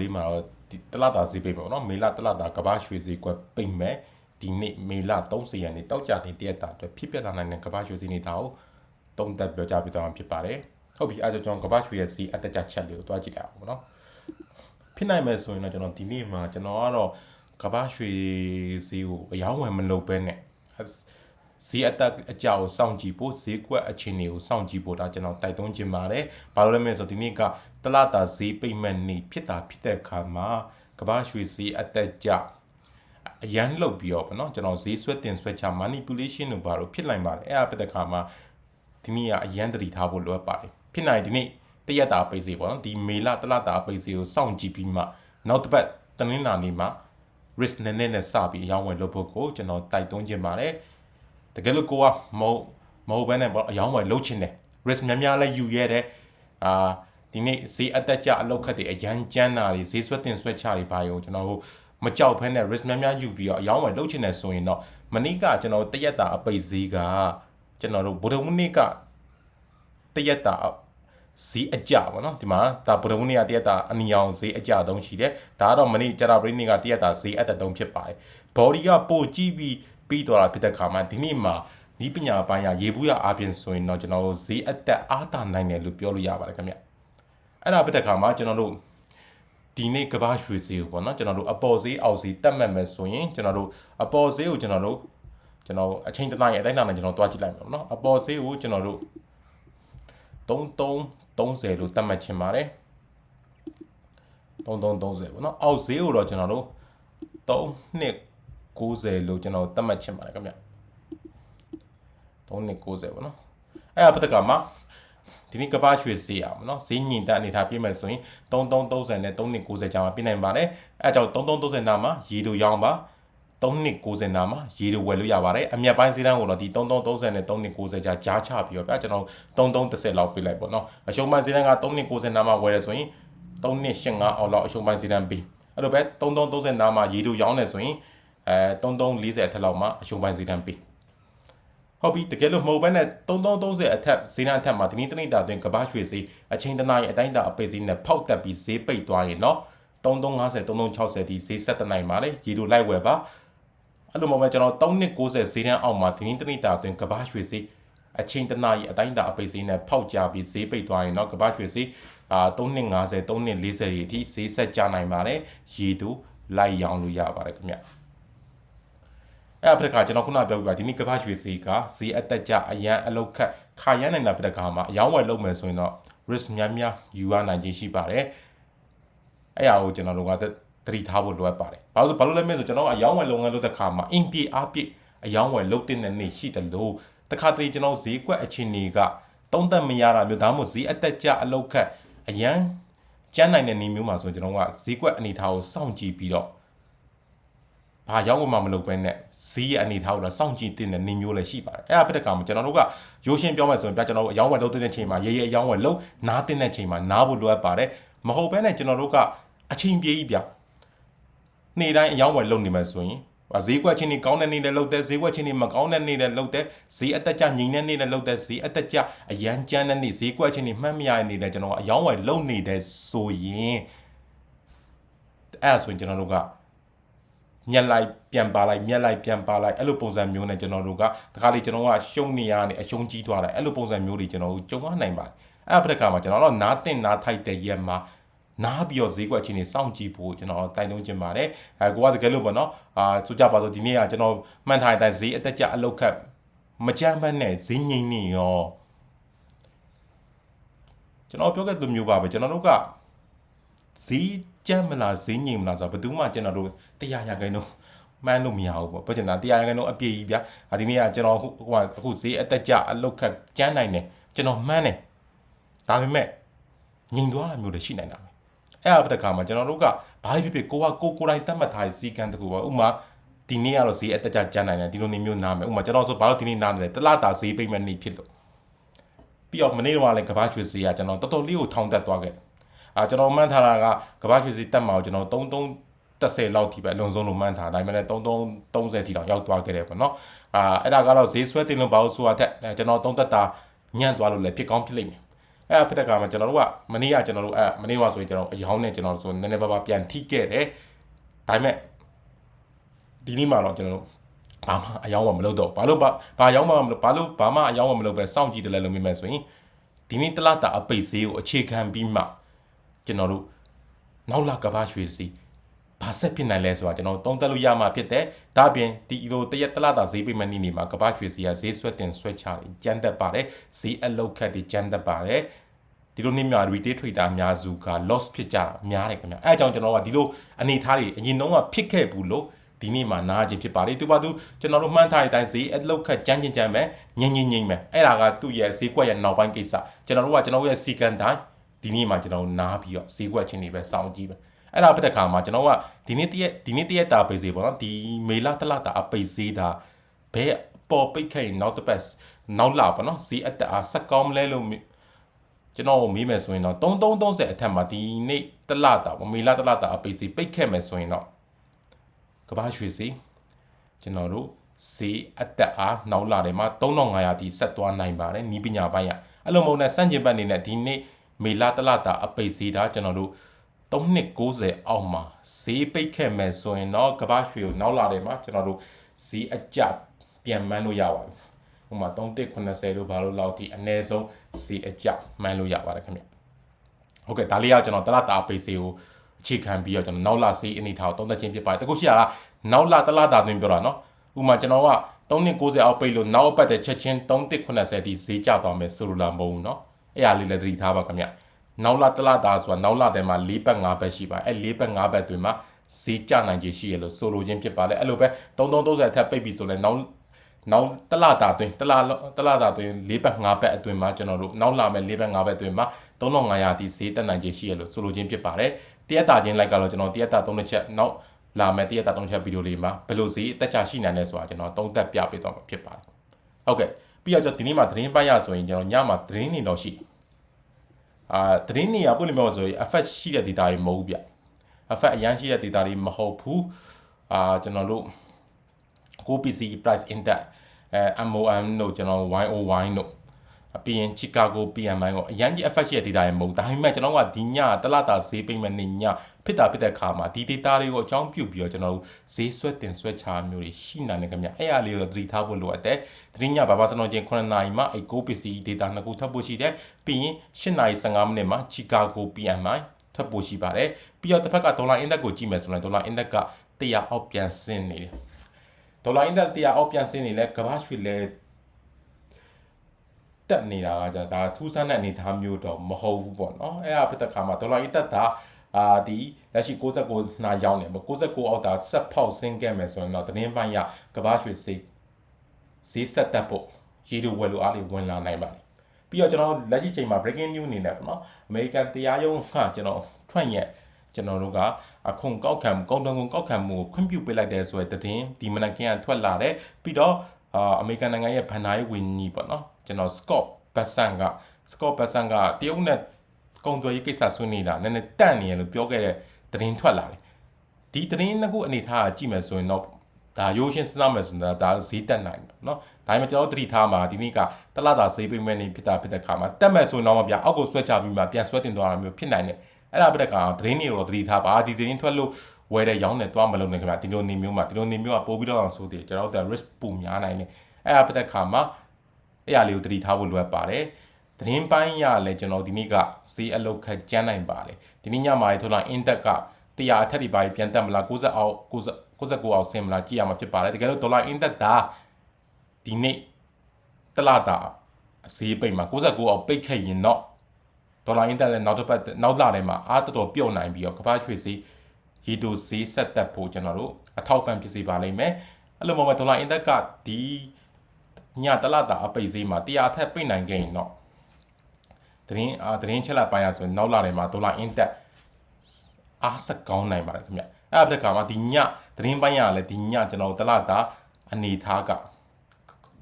လေးမှာတော့ဒီတလတာဈေးပိတ်မယ်ပေါ့နော်မေလတလတာကဘာရွှေဈေးကွက်ပိတ်မယ်ဒီနေ့မေလ30ရက်နေ့တောက်ကြနေတရက်တာအတွက်ဖြစ်ပျက်လာနိုင်တဲ့ကဘာရွှေဈေးနေတာကိုတုံးသက်ပြောကြပြသွားမှာဖြစ်ပါတယ်ဟုတ်ပြီအဲဒါကြောင့်ကဘာရွှေရဲ့ဈေးအတက်ကြချက်လေးကိုတွားကြည့်လိုက်အောင်ပေါ့နော်ဖြစ်နိုင်မယ်ဆိုရင်တော့ကျွန်တော်ဒီနေ့မှာကျွန်တော်ကတော့ကဘာရွှေဈေးကိုအယောင်းဝယ်မလုပ်ဘဲနဲ့ ဈေးအတက်အကြောက်စောင့်ကြည့်ဖို့ဈေးကွက်အခြေအနေကိုစောင့်ကြည့်ဖို့ဒါကျွန်တော်တိုက်တွန်းခြင်းပါတယ်။ဘာလို့လဲမလဲဆိုတော့ဒီနေ့ကတလတာဈေးပိတ်မဲ့နေ့ဖြစ်တာဖြစ်တဲ့အခါမှာကဘာရွှေဈေးအတက်ကြအရန်လုတ်ပြီးတော့ဗောနော်ကျွန်တော်ဈေးဆွဲတင်ဆွဲချ manipulation တို့ဘာလို့ဖြစ်နိုင်ပါတယ်အဲ့ဒါဖြစ်တဲ့အခါမှာဒီနေ့ကအရန်တတိထားဖို့လိုအပ်ပါတယ်ဖြစ်နိုင်ဒီနေ့တရက်တာပိတ်စေပေါ့နော်ဒီမေလတလတာပိတ်စေကိုစောင့်ကြည့်ပြီးမှနောက်တစ်ပတ်တနင်္လာနေ့မှာ risk နည်းနည်းနဲ့စပြီးအရောင်းဝယ်လုပ်ဖို့ကိုကျွန်တော်တိုက်တွန်းခြင်းပါတယ်တ ကယ်လို့ကိုကမဟုတ်မဟုတ်ဘဲနဲ့ပေါ့အရောင်းဝယ်လုပ်ချင်တယ် risk များများလည်းယူရဲတယ်အာဒီနေ့ဈေးအတက်ကြအလောက်ခတ်တွေအရန်ကျန်းတာတွေဈေးဆွဲတင်ဆွဲချတွေပါရောကျွန်တော်တို့မကြောက်ဖဲနဲ့ risk များများယူပြီးတော့အရောင်းဝယ်လုပ်ချင်တယ်ဆိုရင်တော့မနေ့ကကျွန်တော်တရက်တာအပိတ်ဈေးကကျွန်တော်တို့ဗုဒ္ဓဝနေ့ကတရက်တာ ဈေးအကျပေါ့နော်ဒီမှာဒါဗုဒ္ဓဘုနေ့ကတရက်တာအနီအောင်ဈေးအကျတုံးရှိတယ်ဒါကတော့မနေ့ကြာတာပရိနေ့ကတရက်တာဈေးအသက်တုံးဖြစ်ပါတယ်ဘော်ဒီကပို့ကြည့်ပြီးပြီးသွားတာဖြစ်တဲ့ခါမှာဒီနေ့မှာဒီပညာပိုင်းကရေဘူးရအပြင်ဆိုရင်တော့ကျွန်တော်တို့ဈေးအသက်အားတာနိုင်တယ်လို့ပြောလို့ရပါတယ်ခင်ဗျအဲ့ဒါဖြစ်တဲ့ခါမှာကျွန်တော်တို့ဒီနေ့ကဘာရွှေဈေးကိုပေါ့နော်ကျွန်တော်တို့အပေါ်ဈေးအောက်ဈေးတတ်မှတ်မယ်ဆိုရင်ကျွန်တော်တို့အပေါ်ဈေးကိုကျွန်တော်တို့ကျွန်တော်အချိန်တနားရဲ့အတိုင်းတနားနဲ့ကျွန်တော်တွားကြည့်လိုက်မယ်ပေါ့နော်အပေါ်ဈေးကိုကျွန်တော်တို့33 3330လို့သတ်မှတ်ချင်ပါတယ်3330ပေါ့နော်အောက်ဈေးကိုတော့ကျွန်တော်တို့3နှစ်90လို့ကျွန်တော်သတ်မှတ်ချင်ပါတယ်ခင်ဗျ3နှစ်90ပေါ့နော်အဲ့ဒါပတ်သက်မှာဒီနေ့ကပ္ပရွှေဈေးအောင်နော်ဈေးညင်တဲ့အနေထားပြည့်မယ်ဆိုရင်3330နဲ့3290ကျောင်းမှာပြနိုင်ပါတယ်အဲအကြောင်း3330နာမှာရေတို့ရောင်းပါ 3နှစ်60နာမှာရေတွေဝယ်လို့ရပါတယ်အမြတ်ပိုင်းဈေးတန်းကိုတော့ဒီ3330နဲ့3နှစ်60ကြာကြားချပြီးတော့ဗျာကျွန်တော်3330လောက်ပေးလိုက်ပေါ့နော်အရှုံးပိုင်းဈေးတန်းက3နှစ်60နာမှာဝယ်ရဆိုရင်3နှစ်85အောက်လောက်အရှုံးပိုင်းဈေးတန်းပေးအဲ့လိုပဲ3330နာမှာရေတွေရောင်းနေဆိုရင်အဲ3340အထက်လောက်မှာအရှုံးပိုင်းဈေးတန်းပေးဟုတ်ပြီတကယ်လို့မဟုတ်ဘဲနဲ့3330အထက်ဈေးနှန်းအထက်မှာဒီနေ့တနေ့တာအတွင်းကမ္ဘာရွှေဈေးအချိန်တနားရီအတိုင်းတာအပိတ်ဈေးနဲ့ဖောက်တက်ပြီးဈေးပိတ်သွားရင်တော့3350 3360ဒီဈေးဆက်တနိုင်ပါလေရေတို့လိုက်ဝယ်ပါ အဲ့လိုမှပဲကျွန်တော်3နှစ်60ဈေးတန်းအောက်မှာဒီနေ့တနေ့တာအတွင်းကဘာရွှေဈေးအချိန်တနာရီအတိုင်းတာအပိတ်ဈေးနဲ့ဖောက်ကြပြီးဈေးပိတ်သွားရင်တော့ကဘာရွှေဈေးအာ3နှစ်50 3နှစ်40ရီအထိဈေးဆက်ကြနိုင်ပါတယ်ရေတူလိုက်ရောင်းလို့ရပါတယ်ခင်ဗျအဲ့ပြက်ကကျွန်တော်ခုနပြောပြပါဒီနေ့ကဘာရွှေဈေးကဈေးအတက်ကြအရန်အလောက်ခတ်ခါရမ်းနိုင်တာပြက်ကမှာအယောင်းဝယ်လုပ်မယ်ဆိုရင်တော့ risk များများယူရနိုင်ခြင်းရှိပါတယ်အဲ့အရာကိုကျွန်တော်တို့က သတိထားဖို့လိုအပ်ပါတယ်ဘာလို့ဘာလို့လဲမင်းဆိုကျွန်တော်အယောင်းဝယ်လုပ်ငန်းလုပ်တဲ့ခါမှာအင်ပြေအားပြည့်အယောင်းဝယ်လုပ်တဲ့နေ့ရှိတယ်လို့တခါတလေကျွန်တော်ဈေးကွက်အချင်းတွေကတုံးသက်မရတာမျိုးဒါမှမဟုတ်ဈေးအတက်ကြအလုတ်ခတ်အရန်ကျန်းနိုင်တဲ့နေမျိုးမှာဆိုကျွန်တော်ကဈေးကွက်အနေထားကိုစောင့်ကြည့်ပြီးတော့ဘာရောက်မှမလုပ်ဘဲနဲ့ဈေးရဲ့အနေထားကိုလည်းစောင့်ကြည့်တဲ့နေမျိုးလည်းရှိပါတယ်အဲ့ဒါပြတဲ့ကောင်မှာကျွန်တော်တို့ကရိုးရှင်းပြောမယ်ဆိုရင်ပြကျွန်တော်တို့အယောင်းဝယ်လုပ်တဲ့ချိန်မှာရေရေအယောင်းဝယ်လုပ်နားတဲ့ချိန်မှာနားဖို့လိုအပ်ပါတယ်မဟုတ်ဘဲနဲ့ကျွန်တော်တို့ကအချိန်ပြေးကြီးပြ နေ့တိုင်းအယောင်းဝယ်လုပ်နေမှဆိုရင်ဈေးကွက်ချင်းတွေကောင်းတဲ့နေ့လည်းလုပ်တဲ့ဈေးကွက်ချင်းတွေမကောင်းတဲ့နေ့လည်းလုပ်တဲ့ဈေးအတက်ကြငိမ့်တဲ့နေ့လည်းလုပ်တဲ့ဈေးအတက်ကြအရန်ကျန်းတဲ့နေ့ဈေးကွက်ချင်းတွေမှတ်မရတဲ့နေ့လည်းကျွန်တော်အယောင်းဝယ်လုပ်နေတဲ့ဆိုရင်အဲ့ဒါဆိုရင်ကျွန်တော်တို့ကညက်လိုက်ပြန်ပါလိုက်မြက်လိုက်ပြန်ပါလိုက်အဲ့လိုပုံစံမျိုးနဲ့ကျွန်တော်တို့ကတခါလေကျွန်တော်ကရှုံနေရနေအရှုံးကြီးသွားတယ်အဲ့လိုပုံစံမျိုးတွေကျွန်တော်တို့ကြုံရနိုင်ပါတယ်အဲ့ဒါပြတဲ့ခါမှာကျွန်တော်တို့နားတင်နားထိုက်တဲ့ရက်မှာ နားပြီးတော့ဈေးကွက်ချင်းတွေစောင့်ကြည့်ဖို့ကျွန်တော်တိုင်လုံးချင်ပါတယ်အဲကိုကတကယ်လို့ပေါ့နော်အာဆိုကြပါတော့ဒီနေ့ကကျွန်တော်မှန်ထားတဲ့အတိုင်းဈေးအတက်ကြအလောက်ခတ်မကြမ်းမနဲ့ဈေးငိမ့်နေရောကျွန်တော်ပြောခဲ့သလိုမျိုးပါပဲကျွန်တော်တို့ကဈေးကြမ်းမလားဈေးငိမ့်မလားဆိုတော့ဘယ်သူမှကျွန်တော်တို့တရားရခိုင်တော့မှန်းလို့မရဘူးပေါ့ပြောချင်တာတရားရခိုင်တော့အပြည့်ကြီးဗျာဒီနေ့ကကျွန်တော်ဟိုကအခုဈေးအတက်ကြအလောက်ခတ်ကျန်းနိုင်တယ်ကျွန်တော်မှန်းတယ်ဒါပေမဲ့ငိမ့်သွားတာမျိုးလည်းရှိနိုင်တာပဲ အဲ့အပတကမှာကျွန်တော်တို့ကဘာဖြစ်ဖြစ်ကိုကကိုကိုတိုင်းတတ်မှတ်ထားတဲ့စီကံတကူပါဥမာဒီနေ့ကတော့ဈေးအတက်ကြကျန်းနိုင်တယ်ဒီလိုနေမျိုးနားမယ်ဥမာကျွန်တော်ဆိုဘာလို့ဒီနေ့နားနေလဲတလားတာဈေးပိတ်မဲ့နေ့ဖြစ်လို့ပြီးတော့မနေ့ကလည်းကဘာရွှေဈေးကကျွန်တော်တော်တော်လေးကိုထောင်းတက်သွားခဲ့အာကျွန်တော်မှန်းထားတာကကဘာရွှေဈေးတက်မှာကိုကျွန်တော်33 30လောက်ထိပဲအလုံးစုံလို့မှန်းထားဒါပေမဲ့လည်း3330ထိတောင်ရောက်သွားခဲ့တယ်ပေါ့နော်အာအဲ့ဒါကတော့ဈေးဆွဲတင်လို့ဘာလို့ဆိုရတဲ့ကျွန်တော်သုံးသက်တာညံ့သွားလို့လည်းဖြစ်ကောင်းဖြစ်လိမ့်မယ် အဲ့အဖြစ်တဲ့ကမှာကျွန်တော်တို့ကမနေ့ကကျွန်တော်တို့အဲ့မနေ့ကဆိုရင်ကျွန်တော်အယောင်းနဲ့ကျွန်တော်တို့ဆိုနည်းနည်းပါးပါးပြန်ထိခဲ့တယ်ဒါပေမဲ့ဒီနေ့မှာတော့ကျွန်တော်တို့ဘာမှအယောင်းမမလုပ်တော့ဘာလို့ဘာဘာအယောင်းမမလုပ်ဘာလို့ဘာမှအယောင်းမမလုပ်ပဲစောင့်ကြည့်တယ်လဲလို့မြင်မယ်ဆိုရင်ဒီနေ့တလတာအပိတ်ဆေးကိုအခြေခံပြီးမှကျွန်တော်တို့နောက်လကဘာရွှေစီဘာ ဆက်ဖြစ်နိုင်လဲဆိုတာကျွန်တော်တုံးသက်လို့ရမှာဖြစ်တယ်။ဒါပြင်ဒီလိုတရက်တလတာဈေးပိတ်မနေနေမှာကဘာရွှေစီကဈေးဆွတ်တင်ဆွဲချတယ်ကြမ်းတက်ပါတယ်ဈေးအလောက်ခတ်တွေကြမ်းတက်ပါတယ်ဒီလိုနေများ retail trader အများစုက loss ဖြစ်ကြတာများတယ်ခင်ဗျအဲအကြောင်းကျွန်တော်ကဒီလိုအနေထားတွေအရင်တုန်းကဖြစ်ခဲ့ဘူးလို့ဒီနေ့မှနားခြင်းဖြစ်ပါတယ်သူပါသူကျွန်တော်တို့မှန်းထားတဲ့အတိုင်းဈေးအလောက်ခတ်ကြမ်းကြမ်းကြမ်းပဲငင်းငင်းငင်းပဲအဲ့ဒါကသူ့ရဲ့ဈေးကွက်ရဲ့နောက်ပိုင်းကိစ္စကျွန်တော်တို့ကကျွန်တော်တို့ရဲ့စီကံတိုင်းဒီနေ့မှကျွန်တော်နားပြီးတော့ဈေးကွက်ချင်းတွေပဲစောင့်ကြည့်ပဲ အဲ့ဒါပြတဲ့ခါမှာကျွန်တော်ကဒီနေ့တရက်ဒီနေ့တရက်တာပိတ်စေပေါ့နော်ဒီမေလတလတာအပိတ်စေးတာဘယ်ပေါ်ပိတ်ခဲ့ရင်နောက်တစ်ပတ်နောက်လာပေါ့နော်ဈေးအတက်အားဆက်ကောင်းမလဲလို့ကျွန်တော်မေးမယ်ဆိုရင်တော့3330အထက်မှာဒီနေ့တလတာပေါ့မေလတလတာအပိတ်စေးပိတ်ခဲ့မယ်ဆိုရင်တော့ကဘာရွှေစီကျွန်တော်တို့စီအတက်အားနောက်လာတယ်မှာ3500တီဆက်သွားနိုင်ပါတယ်နီးပညာပိုင်းရအဲ့လိုမဟုတ်နဲ့စန့်ကျင်ဘက်အနေနဲ့ဒီနေ့မေလတလတာအပိတ်စီတာကျွန်တော်တို့ 3နှစ်90အောက်မှာဈေးပိတ်ခဲ့မယ်ဆိုရင်တော့ကမ္ဘာရွှေကိုနောက်လာတယ်မှာကျွန်တော်တို့ဈေးအကျပြန်မှန်းလို့ရပါပြီ။ဥပမာ3.80တို့ဘာလို့လောက်ဒီအနည်းဆုံးဈေးအကျမှန်းလို့ရပါတယ်ခင်ဗျ။ဟုတ်ကဲ့ဒါလေးကကျွန်တော်တလတာပိတ်ဈေးကိုအခြေခံပြီးတော့ကျွန်တော်နောက်လာဈေးအနေထားကိုသုံးသပ်ခြင်းဖြစ်ပါတယ်။တကုတ်ရှိရတာနောက်လာတလတာတွင်ပြောတာနော်။ဥပမာကျွန်တော်က3.90အောက်ပိတ်လို့နောက်အပတ်တဲ့ချက်ချင်း3.80ဒီဈေးကျသွားမယ်ဆိုလိုလားမဟုတ်ဘူးနော်။အဲ့ဒါလေးလည်းသတိထားပါခင်ဗျ။ နောက်လာတလတာဆိုတာနောက်လာတယ်မှာ၄ပတ်၅ပတ်ရှိပါအဲ့၄ပတ်၅ပတ်တွင်မှာဈေးကျနိုင်ခြေရှိရလို့ဆိုလိုခြင်းဖြစ်ပါလေအဲ့လိုပဲ3330အထက်ပိတ်ပြီဆိုလဲနောက်နောက်တလတာတွင်တလတလတာတွင်၄ပတ်၅ပတ်အတွင်းမှာကျွန်တော်တို့နောက်လာမဲ့၄ပတ်၅ပတ်အတွင်းမှာ3500တီဈေးတက်နိုင်ခြေရှိရလို့ဆိုလိုခြင်းဖြစ်ပါတယ်တရက်တာချင်းလိုက်ကတော့ကျွန်တော်တရက်တာ၃ချက်နောက်လာမဲ့တရက်တာ၃ချက်ဗီဒီယိုလေးမှာဘယ်လိုဈေးတက်ချရှိနိုင်လဲဆိုတာကျွန်တော်သုံးသပ်ပြပေးသွားမှာဖြစ်ပါတယ်ဟုတ်ကဲ့ပြီးတော့ကျွန်တော်ဒီနေ့မှာသတင်းပိုင်းရဆိုရင်ကျွန်တော်ညမှာသတင်းနေတော့ရှိတယ် အာသတင်းနေရပို့လိမ့်မယ်ဆိုရင် effect ရှိတဲ့ data တွေမဟုတ်ဘူးဗျ effect အရန်ရှိတဲ့ data တွေမဟုတ်ဘူးအာကျွန်တော်တို့ Go PC price index အဲ MOM တို့ကျွန်တော် YOY တို့ ပြီးရင် Chicago PMI ကိုအရန်ကြီး effect ရှိတဲ့ data တွေမဟုတ်ဒါပေမဲ့ကျွန်တော်ကဒီညတလတာဈေးပိတ်မဲ့နေညဖြစ်တာဖြစ်တဲ့ခါမှာဒီ data တွေကိုအကြောင်းပြုပြီးတော့ကျွန်တော်တို့ဈေးဆွဲတင်ဆွဲချမျိုးတွေရှိနိုင်တယ်ခင်ဗျအဲ့အားလေးကိုသတိထားဖို့လိုအပ်တယ်သတင်းညဘာဘာစနောချင်း9နာရီမှအဲ့ Go PC data နှစ်ခုထပ်ဖို့ရှိတယ်ပြီးရင်10နာရီ15မိနစ်မှာ Chicago PMI ထပ်ဖို့ရှိပါတယ်ပြီးတော့တစ်ဖက်ကဒေါ်လာ index ကိုကြည့်မယ်ဆိုရင်ဒေါ်လာ index က100အောက်ပြန်ဆင်းနေတယ်ဒေါ်လာ index 100အောက်ပြန်ဆင်းနေလဲကမ္ဘာရွှေလဲ တက်နေတာကကြာဒါထူးဆန်းတဲ့အနေအထားမျိုးတော့မဟုတ်ဘူးပေါ့နော်အဲ့ဒါဖြစ်တဲ့ခါမှာဒေါ်လာကြီးတက်တာအာဒီလက်ရှိ69နာရောက်နေပေါ့69အောက်တာဆက်ဖောက်ဆင်းခဲ့မယ်ဆိုရင်တော့တင်းပိုင်းရကဘာရွှေစိတ်ဈေးဆက်တက်ဖို့ရေတို့ဝယ်လို့အားလေးဝင်လာနိုင်ပါတယ်ပြီးတော့ကျွန်တော်လက်ရှိချိန်မှာ breaking news အနေနဲ့ပေါ့နော်အမေရိကန်တရားရုံးကကျွန်တော် Trump ရဲ့ကျွန်တော်တို့ကအခုံကောက်ခံမှုကောက်တံကုန်ကောက်ခံမှုကိုခွင့်ပြုပေးလိုက်တဲ့ဆိုတဲ့သတင်းဒီမနက်ကင်းကထွက်လာတယ်ပြီးတော့အာအမေရိကန်နိုင်ငံရဲ့ဗန်နာရေးဝန်ကြီးပေါ့နော် ကျွန်တော် Scott Bessent က Scott Bessent ကတရုတ်နဲ့ကုန်သွယ်ရေးကိစ္စဆွေးနေတာနည်းနည်းတန့်နေရလို့ပြောခဲ့တဲ့သတင်းထွက်လာတယ်ဒီသတင်းနှစ်ခုအနေထားကြည့်မယ်ဆိုရင်တော့ဒါရိုးရှင်းစဉ်းစားမယ်ဆိုတော့ဒါဈေးတက်နိုင်တယ်เนาะဒါပေမဲ့ကျွန်တော်တို့သတိထားမှာဒီနေ့ကတလတာဈေးပိတ်မဲ့နေဖြစ်တာဖြစ်တဲ့ခါမှာတက်မဲ့ဆိုရင်တော့ဗျာအောက်ကိုဆွဲချပြီးမှပြန်ဆွဲတင်သွားတာမျိုးဖြစ်နိုင်တယ်အဲ့ဒါပြတဲ့ကသတင်းတွေကိုသတိထားပါဒီသတင်းထွက်လို့ဝယ်တဲ့ရောင်းတဲ့သွားမလုပ်နဲ့ခင်ဗျဒီလိုနေမျိုးမှာဒီလိုနေမျိုးကပို့ပြီးတော့အောင်ဆိုတယ်ကျွန်တော်တို့ risk ပုံများနိုင်တယ်အဲ့ဒါပြတဲ့ခါမှာ အဲ့အရာလေးကိုသတိထားဖို့လိုအပ်ပါတယ်သတင်းပိုင်းရလဲကျွန်တော်ဒီနေ့ကဈေးအလုတ်ခက်ကျန်းနိုင်ပါလေဒီနေ့ညမှာလေထိုးလာ index က100အထက်ဒီပိုင်းပြန်တက်မလား60အောက်60 69အောက်ဆင်းမလားကြည့်ရမှာဖြစ်ပါတယ်တကယ်လို့ဒေါ်လာ index ဒါဒီနေ့တလတာဈေးပိတ်မှာ69အောက်ပိတ်ခဲ့ရင်တော့ဒေါ်လာအင်တာလည်းနောက်တစ်ပတ်နောက်လာထဲမှာအားတော်တော်ပြုတ်နိုင်ပြီးတော့ကမ္ဘာရွှေဈေးရီတိုဈေးဆက်တက်ဖို့ကျွန်တော်တို့အထောက်ပံ့ဖြစ်စေပါလိမ့်မယ်အဲ့လိုမှမဒေါ်လာအင်တက်ကဒီ ညတလတာအပိတ်ဈေးမှာတရားထက်ပိတ်နိုင်ခဲ့ရင်တော့သတင်းအာသတင်းချက်လက်ပိုင်းရဆိုရင်နောက်လာထဲမှာဒေါ်လာအင်တက်အားစကောင်းနိုင်ပါတယ်ခင်ဗျအဲ့ဒါတက်ကမှဒီညသတင်းပိုင်းရလည်းဒီညကျွန်တော်တလတာအနေထားက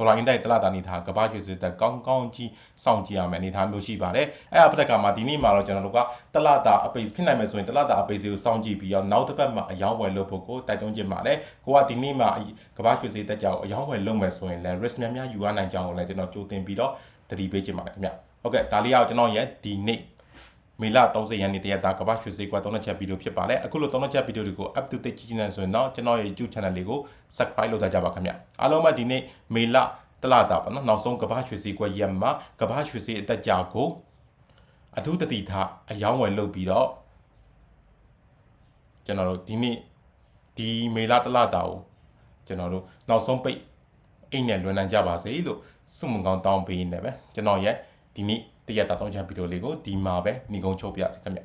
ဒေါ်လာအင်တိုက်တလတာအနေထားကဘာကျွေးစစ်တက်ကောင်းကောင်းကြီးစောင့်ကြည့်ရမယ်အနေထားမျိုးရှိပါတယ်အဲ့အပတက်ကမှာဒီနေ့မှာတော့ကျွန်တော်တို့ကတလတာအပိတ်ဖြစ်နိုင်မယ်ဆိုရင်တလတာအပိတ်စီကိုစောင့်ကြည့်ပြီးတော့နောက်တစ်ပတ်မှာအယောင်းဝယ်လုပ်ဖို့ကိုတိုက်တွန်းခြင်းပါတယ်ကိုကဒီနေ့မှာကဘာကျွေးစစ်တက်ကြောင်အယောင်းဝယ်လုပ်မယ်ဆိုရင်လည်း risk များများယူရနိုင်ကြောင်းကိုလည်းကျွန်တော်ကြိုတင်ပြီးတော့တတိပေးခြင်းပါတယ်ခင်ဗျဟုတ်ကဲ့ဒါလေးကတော့ကျွန်တော်ရဲ့ဒီနေ့ မေလ30ရက်နေ့တရက်တာကမ္ဘာရွှေစည်းကွက်သုံးချက်ဗီဒီယိုဖြစ်ပါတယ်အခုလိုသုံးချက်ဗီဒီယိုတွေကို up to date ကြည့်ချင်တယ်ဆိုရင်တော့ကျွန်တော်ရဲ့ YouTube channel လေးကို subscribe လုပ်ထားကြပါခင်ဗျအားလုံးပဲဒီနေ့မေလတလတာပေါ့နော်နောက်ဆုံးကမ္ဘာရွှေစည်းကွက်ရက်မှာကမ္ဘာရွှေစည်းအတက်ကြာကိုအထူးတတိထားအယောင်းဝယ်လုပ်ပြီးတော့ကျွန်တော်တို့ဒီနေ့ဒီမေလတလတာကိုကျွန်တော်တို့နောက်ဆုံးပိတ်အိမ်နဲ့လွန်နိုင်ကြပါစေလို့ဆုမွန်ကောင်းတောင်းပေးနေတယ်ပဲကျွန်တော်ရဲ့ဒီနေ့ တရက်တာတောင်းချဗီဒီယိုလေးကိုဒီမှာပဲညီကုန်းချုပ်ပြစေခင်ဗျ